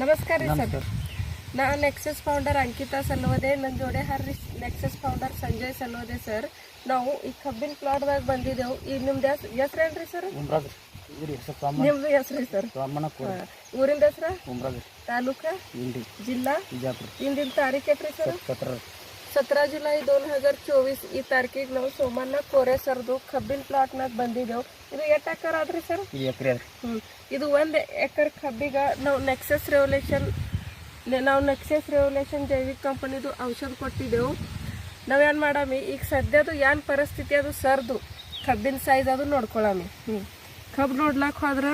ನಮಸ್ಕಾರ ರೀ ಸರ್ ನಾ ನೆಕ್ಸಸ್ ಫೌಂಡರ್ ಅಂಕಿತಾ ಸಲ್ಲೋದೆ ನನ್ನ ಜೋಡೆ ಹರ್ರಿ nexus founder Sanjay Salode sir ನಾವು ಈ ಕಬ್ಬಿನ ಪ್ಲಾಟ್ದಾಗ ಬಂದಿದ್ದೆವು ಈ ನಿಮ್ದು ಹೆಸ್ರೇನ್ರಿ ಸರ್ ನಿಮ್ದು ಹೆಸ್ರಿ ಸರ್ ಊರಿಂದ ಹೆಸ್ರ ತಾಲೂಕಾ ಜಿಲ್ಲಾ ಇಂದಿನ ತಾರೀಕು ಎಟ್ರಿ ಸರ್ ಸತರಾ ಜುಲೈ ದೋನ್ ಹಜಾರ್ ಚೋವೀಸ್ ಈ ತಾರೀಕಿಗೆ ನಾವು ಸೋಮಣ್ಣ ಕೋರೆ ಸರ್ದು ಕಬ್ಬಿನ ಪ್ಲಾಟ್ನಾಗ ಬಂದಿದ್ದೆವು ಇದು ಎಷ್ಟು ಎಕರ್ ಆದ್ರಿ ಸರ್ ಹ್ಞೂ ಇದು ಒಂದು ಎಕರ್ ಕಬ್ಬಿಗೆ ನಾವು ನೆಕ್ಸಸ್ ರೆವಲ್ಯೂಷನ್ ನಾವು ನೆಕ್ಸಸ್ ರೆವಲ್ಯೂಷನ್ ಜೈವಿಕ್ ಕಂಪನಿದು ಔಷಧ ಕೊಟ್ಟಿದ್ದೆವು ನಾವೇನು ಮಾಡಾಮಿ ಈಗ ಸದ್ಯದು ಏನು ಪರಿಸ್ಥಿತಿ ಅದು ಸರ್ದು ಕಬ್ಬಿನ ಸೈಜ್ ಅದು ನೋಡ್ಕೊಳಾಮಿ ಹ್ಞೂ ಕಬ್ಬು ನೋಡ್ಲಾಕ ಹೋದ್ರೆ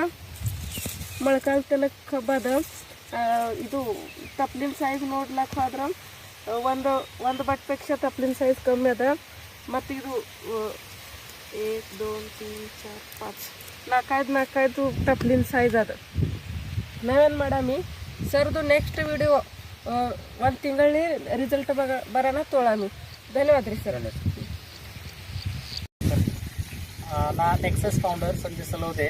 ಮೊಳಕಾಲ್ ತನಕ ಕಬ್ಬದ ಇದು ತಪ್ಲಿನ ಸೈಜ್ ನೋಡ್ಲಾಕ ಹೋದ್ರೆ ಒಂದು ಒಂದು ಬಟ್ಪೇಕ್ಷ ತಪ್ಲಿನ ಸೈಜ್ ಕಮ್ಮಿ ಅದ. ಮತ್ತು ಇದು ಆ, ಏಕ್ ದೋನ್ ತೀನ್ ಚಾರ್ ಪಾಚ್ ನಾಲ್ಕೈದು ನಾಲ್ಕೈದು ಟಪ್ಲಿನ ಸೈಜ್ ಅದ. ನಾವೇನು ಮಾಡಾಮಿ? ಸರ್ದು ನೆಕ್ಸ್ಟ್ ವಿಡಿಯೋ ಒಂದು ತಿಂಗಳಲ್ಲಿ ರಿಸಲ್ಟ್ ಬಗ ಬರೋಣ ತೊಳಾಮಿ. ಧನ್ಯವಾದ. ರೀ ಸರ್ ನಾ ನೆಕ್ಸಸ್ ಫೌಂಡರ್ ಸಂಜೆ ಸಲೋದೆ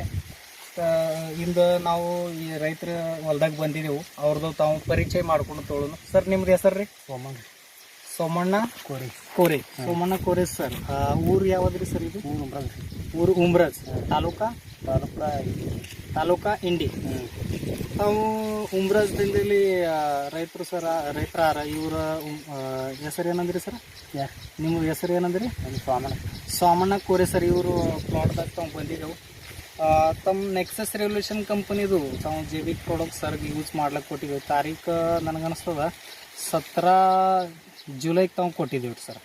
ಇಂದ ನಾವು ಈ ರೈತರ ಹೊಲ್ದಾಗ ಬಂದಿದ್ದೆವು ಅವ್ರದ್ದು ತಾವು ಪರಿಚಯ ಮಾಡ್ಕೊಂಡು ತೊಳೋಣ ಸರ್ ನಿಮ್ದು ಹೆಸರು ರೀ? ಸೋಮಣ್ಣ. ಸೋಮಣ್ಣ? ಕೋರಿ. ಕೋರಿ. ಸೋಮಣ್ಣ ಕೋರೆ ಸರ್. ಊರು ಯಾವ್ದ್ರಿ ಸರ್ ಇದು? ಉಮ್ರಾಜ್ ಊರು ಉಮ್ರಾಜ್ ತಾಲೂಕಾ? ತಾಲೂಕಾ ತಾಲೂಕಾ ಇಂಡಿ. ತಾವು ಉಮ್ರಾಜ್ದಲ್ಲಿ ರೈತರು ಸರ ರೈತರ ಇವರ ಹೆಸರು ಏನಂದ್ರಿ ಸರ್? ನಿಮ್ಮ ಹೆಸರು ಏನಂದ್ರಿ? ಸೋಮಣ್ಣ. ಸೋಮಣ್ಣ ಕೋರೆ ಸರ್ ಇವರು ಪ್ಲಾಟ್ದಾಗ ತಾವು ಬಂದಿದ್ದೆವು. ತಮ್ಮ ನೆಕ್ಸಸ್ ರೆವಲ್ಯೂಷನ್ ಕಂಪನಿದು ತಾವು ಜೈವಿಕ್ ಪ್ರಾಡಕ್ಟ್ ಸರ್ ಯೂಸ್ ಮಾಡ್ಲಿಕ್ಕೆ ಕೊಟ್ಟಿದ್ದೀವಿ. ತಾರೀಕು ನನಗನ್ನಿಸ್ತದ ಸತ್ರ ಜುಲೈಗೆ ತಾವು ಕೊಟ್ಟಿದ್ದೇವೆ ಸರ್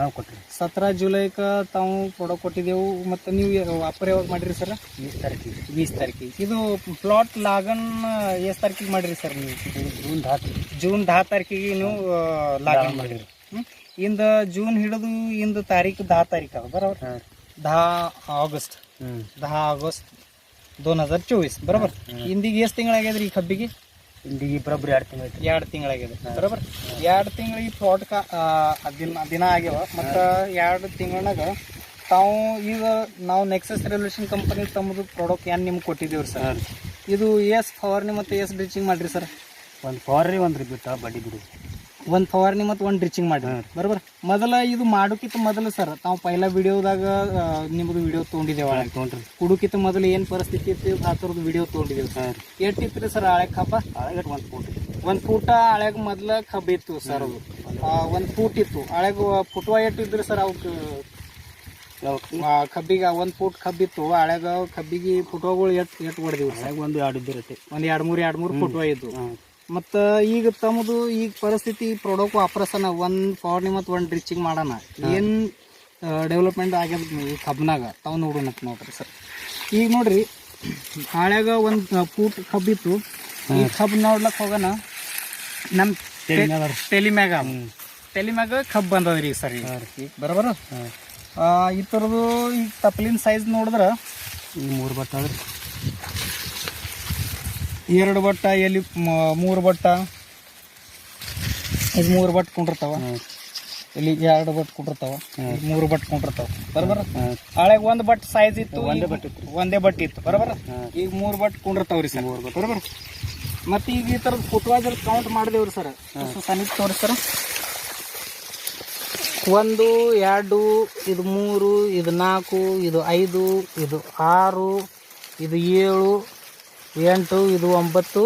ನಾವು ಕೊಟ್ಟಿರಿ ಸತ್ರ ಜುಲೈಗೆ ತಾವು ಪ್ರಾಡಕ್ಟ್ ಕೊಟ್ಟಿದ್ದೆವು ಮತ್ತು ನೀವು ವ್ಯಾಪಾರ ಯಾವಾಗ ಮಾಡಿರಿ ಸರ್ ವೀಸ್ ತಾರೀಕಿಗೆ ವೀಸ್ ತಾರೀಕಿಗೆ ಇದು ಪ್ಲಾಟ್ ಲಾಗನ್ ಎಷ್ಟು ತಾರೀಕಿಗೆ ಮಾಡಿರಿ ಸರ್ ನೀವು? ಜೂನ್ ದಾ ಜೂನ್ ದಾ ತಾರೀಕಿಗೆ ನೀವು ಲಾಗನ್ ಮಾಡಿರಿ. ಹ್ಞೂ ಇಂದ ಜೂನ್ ಹಿಡಿದು ಇಂದ ತಾರೀಕು ದಾ ತಾರೀಕು ಬರೋबर दहा ऑगस्ट दहा ಆಗಸ್ಟ್ ದೋನ್ ಹಜಾರ್ चोवीस ಬರೋಬರ್ ಹಿಂದಿಗೆ ಎಷ್ಟು ತಿಂಗಳಾಗ್ಯದ್ರಿ ಈ ಕಬ್ಬಿಗೆ ಹಿಂದಿಗೆ ಇಬ್ಬರೊಬ್ರು ಎರಡು ತಿಂಗಳು ಐತಿ ಎರಡು ತಿಂಗಳಾಗ್ಯದ ಬರೋಬರ್? ಎರಡು ತಿಂಗಳಿಗೆ ಪ್ಲಾಟ್ಕ ದಿನ ದಿನ ಆಗ್ಯಾವ. ಮತ್ತು ಎರಡು ತಿಂಗಳಾಗ ತಾವು ಈಗ ನಾವು ನೆಕ್ಸಸ್ ರೆವಲ್ಯೂಷನ್ ಕಂಪನಿ ತಮ್ಮದು ಪ್ರಾಡಕ್ಟ್ ಏನು ನಿಮ್ಗೆ ಕೊಟ್ಟಿದ್ದೀವಿ ಸರ್? ಇದು ಎಸ್ ಫವರ್ನಿ ಮತ್ತು ಎಸ್ ಬ್ಲೀಚಿಂಗ್ ಮಾಡಿರಿ ಸರ್? ಒಂದು ಫವರ್ರಿ ಒಂದು ರೀ ಬಿಟ್ಟ ಬಡ್ಡಿ ಬಿಡು. ಒಂದು ಫವಾರ್ನಿ ಮತ್ತು ಒಂದು ಡ್ರಿಚಿಂಗ್ ಮಾಡಿ ಬರೋબર ಮೊದಲ ಇದು ಮಾಡೋಕ್ಕಿಂತ ಮೊದಲು ಸರ್ ತಾವು ಪೈಲ ವಿಡಿಯೋದಾಗ ನಿಮ್ಮದು ವಿಡಿಯೋ ತೊಗೊಂಡಿದ್ದೇವೆ ಒಳಗೆ ತೊಗೊಂಡ್ರಿ. ಕುಡುಕಿಂತ ಮೊದಲು ಏನು ಪರಿಸ್ಥಿತಿ ಇತ್ತು ಆ ಥರದ್ದು ವಿಡಿಯೋ ತೊಗೊಂಡಿದ್ದೇವೆ ಸರ್ ಎಷ್ಟಿತ್ತು ಸರ್ ಆಳ್ಯಾಗ ಕಬ್ಬ ಹಳೆಗೆ ಒಂದು ಫೂಟ್ ಒಂದು ಫೂಟ ಆಳ್ಯಾಗ ಮೊದಲ ಕಬ್ಬ ಇತ್ತು ಸರ್ ಅದು. ಒಂದು ಫೂಟ್ ಇತ್ತು. ಹಳೆಗೆ ಫುಟ್ವ ಎಷ್ಟು ಇದ್ರಿ ಸರ್ ಅವಕ್ಕೆ ಕಬ್ಬಿಗೆ ಒಂದು ಫೂಟ್ ಕಬ್ಬಿತ್ತು ಹಳೆಗ ಕಬ್ಬಿಗೆ ಫುಟೋಗಳು ಎಷ್ಟು ಎಟ್ ಹೊಡೆದಿವಿ ಒಂದು ಎರಡು ಇದ್ದಿರತ್ತೆ. ಒಂದು ಎರಡು ಮೂರು ಎರಡು ಮೂರು ಫುಟ್ವ ಇದ್ದು ಮತ್ತು ಈಗ ತಮ್ಮದು ಈಗ ಪರಿಸ್ಥಿತಿ ಪ್ರಾಡಕ್ಟ್ ವಾಪರಸನ ಒಂದು ಫಾರ್ನಿ ಮತ್ತು ಒಂದು ಡ್ರಿಚಿಂಗ್ ಮಾಡೋಣ. ಏನು ಡೆವಲಪ್ಮೆಂಟ್ ಆಗ್ಯದ ಈ ಕಬ್ನಾಗ ತಾವು ನೋಡೋಣ ನೋಡ್ರಿ ಸರ್. ಈಗ ನೋಡ್ರಿ ಹಾಳ್ಯಾಗ ಒಂದು ಪೂಟ್ ಕಬ್ಬಿತ್ತು ಈ ಕಬ್ ನೋಡ್ಲಕ್ಕೆ ಹೋಗೋಣ. ನಮ್ಮ ತೆಲಿ ಮ್ಯಾಗ ಕಬ್ ಮ್ಯಾಗ ಕಬ್ ಬಂದದ್ರಿ ಸರ್ ಈಗ. ಬರೋಬರ? ಈ ಥರದ್ದು ಈಗ ತಪ್ಪಲಿನ ಸೈಜ್ ನೋಡಿದ್ರೆ ಈ ಮೂರು ಬರ್ತಾವ್ರಿ ಎರಡು ಬಟ್ಟ ಎಲ್ಲಿ ಮೂರು ಬಟ್ಟ. ಇದು ಮೂರು ಬಟ್ ಕುಂಡಿರ್ತಾವ. ಇಲ್ಲಿ ಎರಡು ಬಟ್ ಕುಂಡಿರ್ತಾವ. ಮೂರು ಬಟ್ ಕುಂಡಿರ್ತಾವ. ಬರಬರ? ಹಳೆಗೆ ಒಂದು ಬಟ್ ಸೈಜ್ ಇತ್ತು ಒಂದೇ ಬಟ್ ಇತ್ತು. ಒಂದೇ ಬಟ್ ಇತ್ತು. ಬರಬರ? ಈಗ ಮೂರು ಬಟ್ ಕುಂಡಿರ್ತಾವ್ರಿ ಸರ್. ಬರಬರ? ಮತ್ತೆ ಈಗ ಈ ಥರದ ಫುಟ್ವಾಜರ್ ಕೌಂಟ್ ಮಾಡಿದೇವ್ರಿ ಸರ್. ಸನಿಪ್ ತೋರಿ ಸರ್ ಒಂದು ಎರಡು ಇದು ಮೂರು ಇದು ನಾಲ್ಕು ಇದು ಐದು ಇದು ಆರು ಇದು ಏಳು ಎಂಟು ಇದು ಒಂಬತ್ತು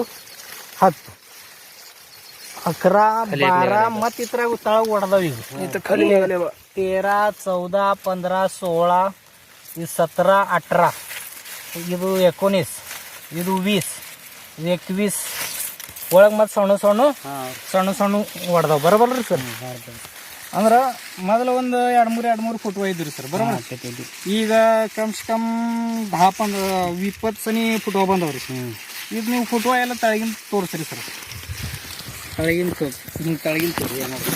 ಹತ್ತು ಅಕರ ಬಾರ ಮತ್ತು ಇದ್ರಾಗ ತಳಗ ಹೊಡೆದವ ಈಗ ತೇರ ಚೌದ पंधरा सोळा ಇದು ಸತರ अठरा ಇದು एकोणीस ಇದು वीस ಇದು एकवीस ಒಳಗೆ ಮತ್ತು ಸಣ್ಣ ಸಣ್ಣ ಸಣ್ಣ ಸಣ್ಣ ಹೊಡೆದವ ಬರಬಲ್ಲ ರೀ ಸರ್ ಅಂದ್ರೆ ಮೊದಲ ಒಂದು ಎರಡು ಮೂರು ಎರಡು ಮೂರು ಫುಟ್ ಒಯ್ದಿರಿ ಸರ್ ಬರೋಣ ಈಗ ಕಮ್ಸ್ ಕಮ್ ದಾಪಂದ ಇಪ್ಪತ್ತು ಸನಿ ಫುಟ್ ಬಂದವ್ರಿ ಇದು ನೀವು ಫುಟ್ ಎಲ್ಲ ತಳಗಿನ ತೋರಿಸ್ರಿ ಸರ್ ತಳಗಿನ ತೋರಿಸಿ ಹಿಂಗೆ ತಳಗಿನ ತೋರಿ ಏನಾದ್ರು.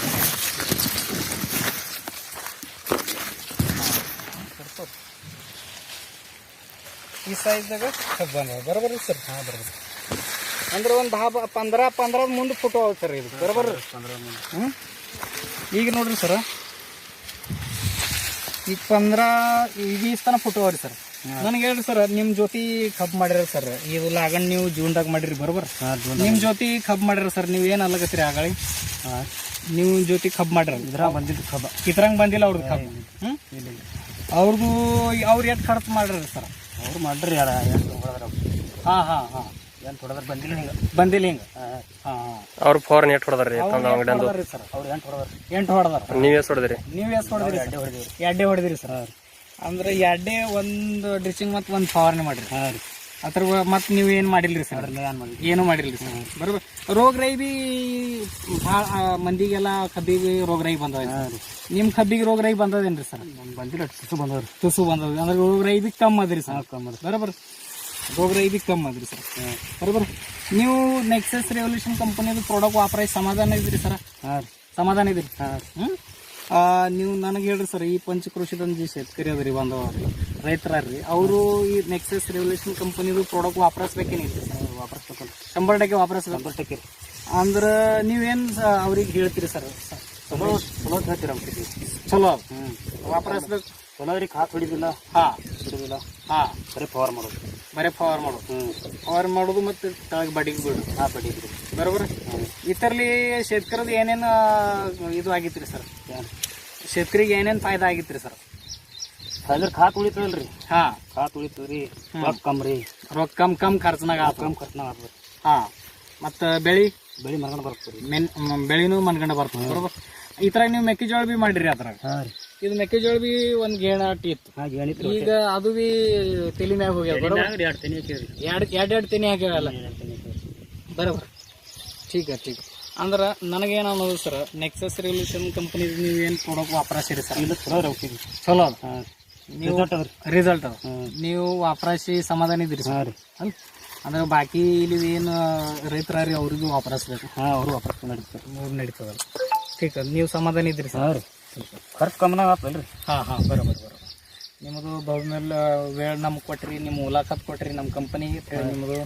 ಈ ಸೈಜ್ದಾಗ ಬಂದವ ಸರ್ ಹಾಂ ಬರೋಬರ್. ಅಂದ್ರೆ ಒಂದು ಭಾಬ ಪಂದ್ರ ಪಂದ್ರ ಮುಂದೆ ಫೋಟೋ ಆಗುತ್ತೆ ಸರ್ ಇದು. ಬರಬರ್ರಿ ಪಂದ್ರ ಮುಂದೆ. ಹ್ಞೂ ಈಗ ನೋಡ್ರಿ ಸರ್. ಈಗ ಪಂದ್ರ ಈಗ ತನಕ ಫೋಟೋ ಅವ್ರಿ ಸರ್. ನನಗೆ ಹೇಳ್ರಿ ಸರ್ ನಿಮ್ಮ ಜೊತೆ ಕಬ್ ಮಾಡಿರ ಸರ್. ಇದು ಲಾಗಣ್ ನೀವು ಜೂನ್ದಾಗ ಮಾಡಿರಿ ಬರೋಬರ್. ನಿಮ್ಮ ಜೊತೆ ಕಬ್ ಮಾಡಿರ ಸರ್ ನೀವು ಏನು ಅಲ್ಲಗತ್ತೀರಿ ಆಗಳಿ ನೀವು ಜೊತೆ ಕಬ್ ಮಾಡಿರ ಇದ್ರಾಗ ಬಂದಿದ್ದು ಕಬ್. ಇದ್ರಂಗೆ ಬಂದಿಲ್ಲ ಅವ್ರದ್ದು ಕಬ್. ಹ್ಞೂ ಅವ್ರದ್ದು ಅವ್ರು ಎಷ್ಟು ಖರ್ಚು ಮಾಡಿರಿ ಸರ್? ಅವ್ರು ಮಾಡ್ರಿ ಹಾ ಹಾ ಹಾ. ಬಂದಿಲ್ಲ ಅವ್ರು ಫೋರ್ ಎಂಟು ಹೊಡೆದ್ರಿ ತಂದ ಅಂಗಡಿ ಎಂಟು ನೀವು ಎಷ್ಟು ಹೊಡೆದ್ರಿ? ನೀವು ಎಷ್ಟು ಹೊಡೆದ್ರಿ ಎಡ್ಡೆ ಹೊಡೆದಿರಿ ಸರ್. ಅಂದ್ರೆ ಎಡ್ಡೆ ಒಂದು ಡ್ರೆಸ್ಸಿಂಗ್ ಮತ್ತೆ ಒಂದು ಫಾರ್ನೆ ಮಾಡಿರಿ. ಅದ್ರ ಮತ್ತೆ ನೀವು ಏನು ಮಾಡಿಲ್ರಿ ಸರ್? ಏನು ಮಾಡಿಲ್ಲ ಏನು ಸರ್. ರೋಗ ರೈಬಿ ಭಾಳ ಮಂದಿಗೆಲ್ಲ ಕಬ್ಬಿಗೆ ರೋಗ ರೈ ಬಂದವ ನಿಮ್ಮ ಕಬ್ಬಿಗೆ ರೋಗ ರೈ ಬಂದದೇನ್ರಿ ಸರ್? ಬಂದಿಲ್ಲ ತುಸು ಬಂದವ್ರಿ. ತುಸು ಬಂದವ್ರಿ. ಅಂದ್ರೆ ರೋಗ ರೈ ಬಿ ಕಮ್ಮಿ ಸರ್. ಕಮ್ಮಿ ರೈ ಇದಕ್ಕೆ ಕಮ್ಮಿ ಅದ್ರಿ ಸರ್. ಬರೋબર ನೀವು ನೆಕ್ಸಸ್ ರೆವಲ್ಯೂಷನ್ ಕಂಪನಿದು ಪ್ರಾಡಕ್ಟ್ ವಾಪರಾಯಿ ಸಮಾಧಾನ ಇದ್ರಿ ಸರ್? ಹಾಂ ಸಮಾಧಾನ ಇದ್ರಿ ಹಾಂ ಹ್ಞೂ ನೀವು ನನಗೆ ಹೇಳ್ರಿ ಸರ್ ಈ ಪಂಚಕೃಷಿದೊಂದು ಶೇತಕರಿ ಅದ್ರಿ ರೈತರ ರೀ ಅವರು ಈ ನೆಕ್ಸಸ್ ರೆವಲ್ಯೂಷನ್ ಕಂಪನಿದು ಪ್ರಾಡಕ್ಟ್ ವಾಪರಿಸ್ಬೇಕೇನಿಲ್ಲ ಸರ್? ವಾಪಸ್ಬೇಕಲ್ಲ ಶಂಬರ್ ಟಕ್ಕೆ ವಾಪರಿಸ್ಬೇಕು ಶಂಬರ್ ಟಕ್ಕೆ ಅಂದ್ರೆ ನೀವೇನು ಅವ್ರಿಗೆ ಹೇಳ್ತೀರಿ ಸರ್? ಚಲೋ ಚಲೋ ಹೇಳ್ತೀರ ಚಲೋ. ಹ್ಞೂ ವಾಪರಿಸ್ಬೇಕು. ಚಲೋ ರೀ ಕಾತು ಹೊಡಿದಿಲ್ಲ. ಹಾ. ಹಾಕೋದಿಲ್ಲ ಹಾಂ. ಬರೀ ಪವರ್ ಮಾಡೋದು. ಬರೀ ಪವರ್ ಮಾಡೋದು. ಹ್ಞೂ ಪವರ್ ಮಾಡೋದು ಮತ್ತು ತಳಗೆ ಬಡಿಗೆ ಬಿಡು ಆ ಬಡಿಗೆ ಬಿಡು ಬರೋಬ್ಬರ? ಇತರಲ್ಲಿ ಶೇತಕರದ ಏನೇನು ಇದು ಆಗಿತ್ತು ರೀ ಸರ್ ಶೇತಕರಿಗೆ ಏನೇನು ಫಾಯ್ದೆ ಆಗಿತ್ತು ರೀ ಸರ್? ಅದ್ರ ಖಾತ್ ಉಳಿತದಲ್ಲ ರೀ ಹಾಂ. ಖಾತ್ ಉಳಿತದ ರೀ ರೊಕ್ಕ ಕಮ್ ರೀ ರೊಕ್ಕ ಕಮ್ ಕಮ್ ಖರ್ಚನಾಗ ಕಮ್ ಖರ್ಚನಾಗ ಆಗ್ತದೆ ಹಾಂ. ಮತ್ತು ಬೆಳಿ? ಬೆಳಿ ಮನ್ಗಂಡು ಬರ್ತದೆ ಮೆನ್ ಬೆಳಿನೂ ಮನ್ಗಂಡು ಬರ್ತದೆ ಬರೋಬ್ಬರ? ಈ ಥರ ನೀವು ಮೆಕ್ಕೆಜೋಳ ಭೀ ಮಾಡಿರಿ ಅದ್ರಾಗ? ಹಾಂ ರೀ. ಇದು ಮೆಕ್ಕೆಜೋಳ ಬಿ ಒಂದ್ ಗೇಣ ಅಟ್ಟಿ ಈಗ ಅದು ಬಿ ತಲಿ ಮ್ಯಾಗ ಹೋಗ್ಯಾವ ಎರಡ್ ಎರಡು ಎರಡು ತೆನಿ ಹಾಕ್ಯಾವಲ್ಲ? ಬರೋಬರ್. ಠೀಕ ಠೀಕ ಅಂದ್ರೆ ನನಗೇನ ಅನ್ನೋದು ಸರ್ ನೆಕ್ಸಸ್ ರೆವಲ್ಯೂಷನ್ ಕಂಪ್ನಿ ನೀವು ಏನು ಪ್ರಾಡಕ್ಟ್ ವಾಪರಾಸಿರಿ ಸರ್? ಇದು ಚಲೋ ಚಲೋ ನೀವು ರಿಸಲ್ಟ್ ಅದ ನೀವು ವಾಪರಾಸಿ ಸಮಾಧಾನ ಇದ್ರಿ ಸರ್? ಅಂದ್ರೆ ಬಾಕಿ ಇಲ್ಲಿ ಏನು ರೈತರ ರೀ ಅವ್ರಿಗೂ ವಾಪರಾಸ್ಬೇಕು. ಹಾಂ ಅವರು ವಾಪಸ್ ನಡೀತಾರೆ ನಡೀತದಲ್ಲ. ಠೀಕ್ ನೀವು ಸಮಾಧಾನ ಇದ್ರಿ ಸರ್? ಹಾಂ ರೀ ಖರ್ಚು ಕಮ್ಮಿನಾಗ ಆಗ್ತಲ್ಲ ರೀ ಹಾಂ ಹಾಂ ಬರೋಬರ್ ಬರೋಬರ್ ನಿಮ್ಮದು ಬಹುಮೇಲೆ ವೇಳ ನಮ್ಗೆ ಕೊಟ್ರಿ ನಿಮ್ಮ ಮುಲಾಖತ್ ಕೊಟ್ರಿ ನಮ್ಮ ಕಂಪನಿಗೆ ನಿಮ್ಮದು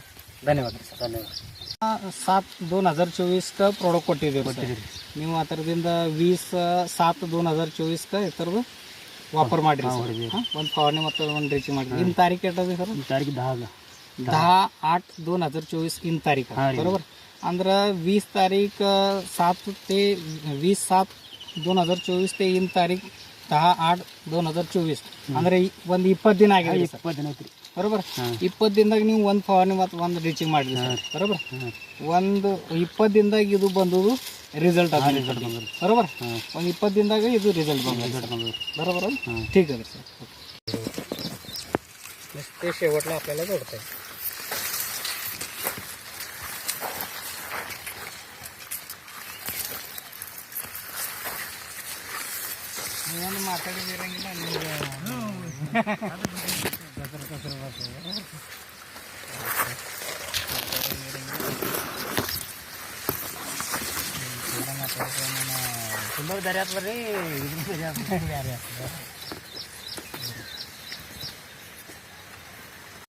ಧನ್ಯವಾದ ರೀ ಸರ್ ಧನ್ಯವಾದ सात दोन हजार चोवीस का ಪ್ರಾಡಕ್ಟ್ ಕೊಟ್ಟಿದ್ದೀವಿ ಸರ್. ನೀವು ಆ ಥರದಿಂದ ವೀಸ್ ಸಾತ್ ದೋನ್ ಹಜಾರ್ ಚೋವೀಸ್ ಕ ಈ ಥರದ್ದು ವಾಪರ್ ಮಾಡಿರಿ ಒಂದು ಫವಾರಣಿ ಮತ್ತು ಒಂದು ರೀಚ್ ಮಾಡಿರಿ ಇನ್ ತಾರೀಕು ಎಟ್ಟದ ಸರ್ ಈ ತಾರೀಕು ದಹಾಗ दहा आठ दोन हजार चोवीस इन तारीख आहे. हा रे. बरोबर ಅಂದ್ರೆ वीस तारीख अं, सात ते वीस सात दोन हजार चोवीस ते इन तारीख ಚೋವಿಸ್ ಅಂದ್ರೆ ಒಂದು ಇಪ್ಪತ್ತು ದಿನ ಆಗಿದೆ ಇಪ್ಪತ್ತು ದಿನ ಐತ್ರಿ ಬರೋಬರ್ ಇಪ್ಪತ್ ದಿನದಾಗ ನೀವು ಒಂದು ಫವಾನಿ ಮತ್ತು ಒಂದು ರೀಚಿಂಗ್ ಮಾಡಿದ್ರಿ ಬರೋಬರ್ ಒಂದು ಇಪ್ಪತ್ತು ದಿನದಾಗ ಇದು ಬಂದದು ರಿಸಲ್ಟ್ ಅದ ರಿಸಲ್ಟ್ ಬಂದ್ರಿ ಬರೋಬರ್ ಒಂದು ಇಪ್ಪತ್ತು ದಿನದಾಗ ಇದು ರಿಸಲ್ಟ್ ಬಂದ ರಿಸಲ್ಟ್ ಬಂದ್ರಿ ಬರೋಬರ್ ठीक आहे सर नुसते शेवटला आपल्याला जोडता ನೀವೊಂದು ಮಾತಾಡಿದಿರಂಗಿಲ್ಲ ತುಂಬ ದಾರಿ ಆಗ್ತದೆ ರೀ ಇದು ಬೇರೆ ಆಗ್ತದೆ